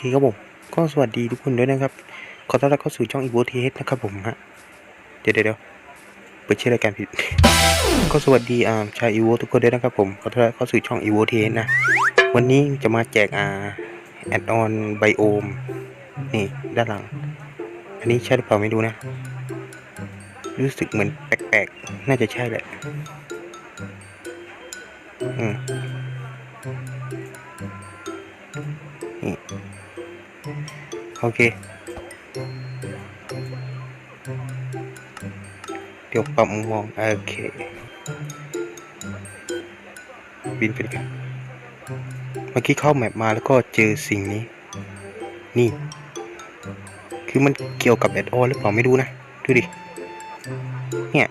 คครับผมก็สวัสดีทุกคนด้วยนะครับ ขอต้อนรับเข้าสู่ช่องอีโวเทสนะครับผมฮะเดี๋ยวเดี๋ยวเปิดชื่อรายการผิด ก็สวัสดีอ่าชาวอีโวทุกคนด้วยนะครับผมขอต้อนรับเข้าสู่ช่องอีโวเทสนะ วันนี้จะมาแจกอ่าแอดออนไบโอมนี่ด้านหลัง อันนี้ใช่หรือเปล่าไม่รู้นะ รู้สึกเหมือนแปลกๆ น่าจะใช่แหละอืม นี่โอเค เดี๋ยวปรับมุมมอง โอเค บินไปกันเมื่อกี้เข้าแมปมาแล้วก็เจอสิ่งนี้ นี่ คือมันเกี่ยวกับแอดออนหรือเปล่าไม่รู้นะ ดูดิ เนี่ย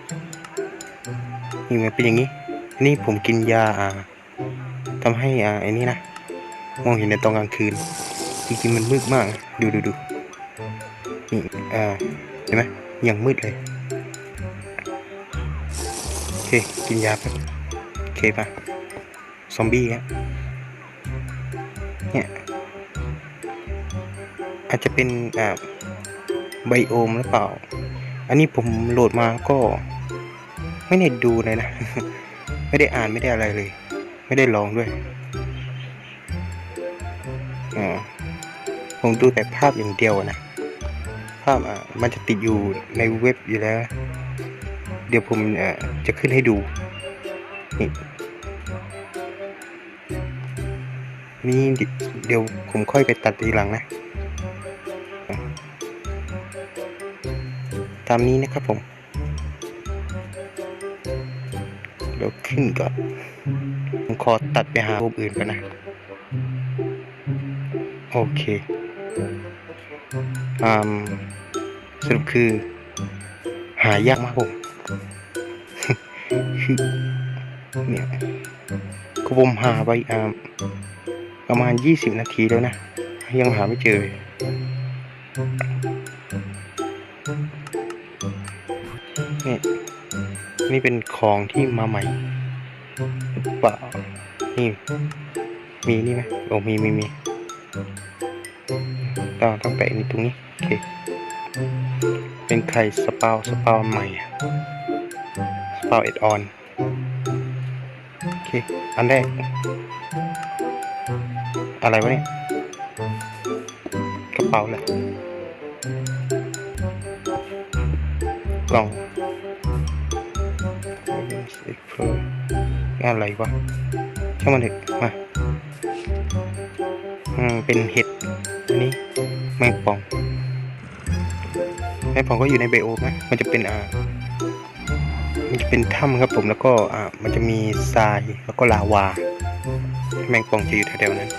นี่มันเป็นอย่างนี้ นี่ผมกินยาอ่าทำให้อ่าไอ้นี่นะ มองเห็นในตอนกลางคืน จริงๆมันมืดมาก ดูดูดูนี่อ่าเห็นไหมยังมืดเลย โอเค กินยาไปโอเคป่ะซอมบี้ครับเนี่ย อาจจะเป็นอ่าไบโอมหรือเปล่า อันนี้ผมโหลดมาก็ ไม่ได้ดูเลยนะ ไม่ได้อ่านไม่ได้อะไรเลย ไม่ได้ลองด้วย อ่าผมดูแต่ภาพอย่างเดียวนะ ภาพอะมันจะติดอยู่ในเว็บอยู่แล้ว เดี๋ยวผมอะจะขึ้นให้ดู นี่นี่เดี๋ยวผมค่อยไปตัดทีหลังนะ ตามนี้นะครับผมเดี๋ยวขึ้นก่อนผมขอตัดไปหารูปอื่นก่อนนะ โอเคอืมสรุปคือ หายากมากผมเนี่ยก็ผมหาไปอ่าประมาณยี่สิบนาทีแล้วนะ ยังหาไม่เจอเลยนี่นี่เป็นของที่มาใหม่หรือเปล่านี่ มีนี่ไหมโอ้มีมีมี ต้องต้องแปะนี่ตรงนี้ โอเค เป็นไข่สปาวสปาวใหม่ สปาวเอ็ดออน โอเค อันแรก อะไรวะเนี่ย กระเป๋าแหละกล่องอะไรวะช่างมันเถอะมา อืมเป็นเห็ดอันนี้แมงป่องแมงป่องก็อยู่ในไบโอมนะมันจะเป็นอ่ามันจะเป็นถ้ำครับผมแล้วก็อ่ามันจะมีทรายแล้วก็ลาวา แมงป่องจะอยู่แถวๆนั้น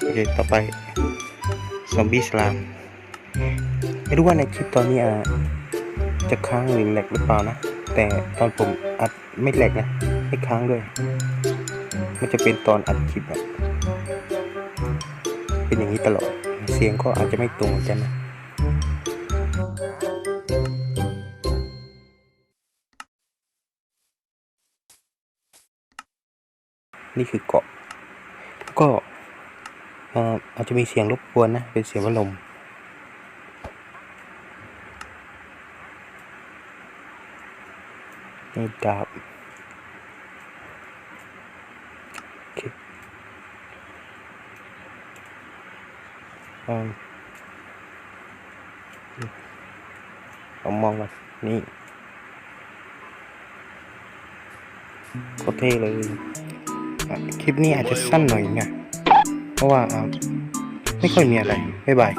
โอเคต่อไปซอมบี้สลามไม่รู้ว่าในคลิปตอนนี้อ่าจะค้างหรือแหลกหรือเปล่านะ แต่ตอนผมอัดไม่แหลกนะ ไม่ค้างด้วย มันจะเป็นตอนอัดคลิปอะ เป็นอย่างนี้ตลอด เสียงก็อาจจะไม่ตรงกันนะนี่คือเกาะ ก็อาจจะมีเสียงรบกวนนะ เป็นเสียงพัลมนี่ดาบโอเค อืมองมองก่อนนี่โคตรเท่เลย คลิปนี้อาจจะสั้นหน่อยนะ เพราะว่าอ่าไม่ค่อยมีอะไร บ๊ายบาย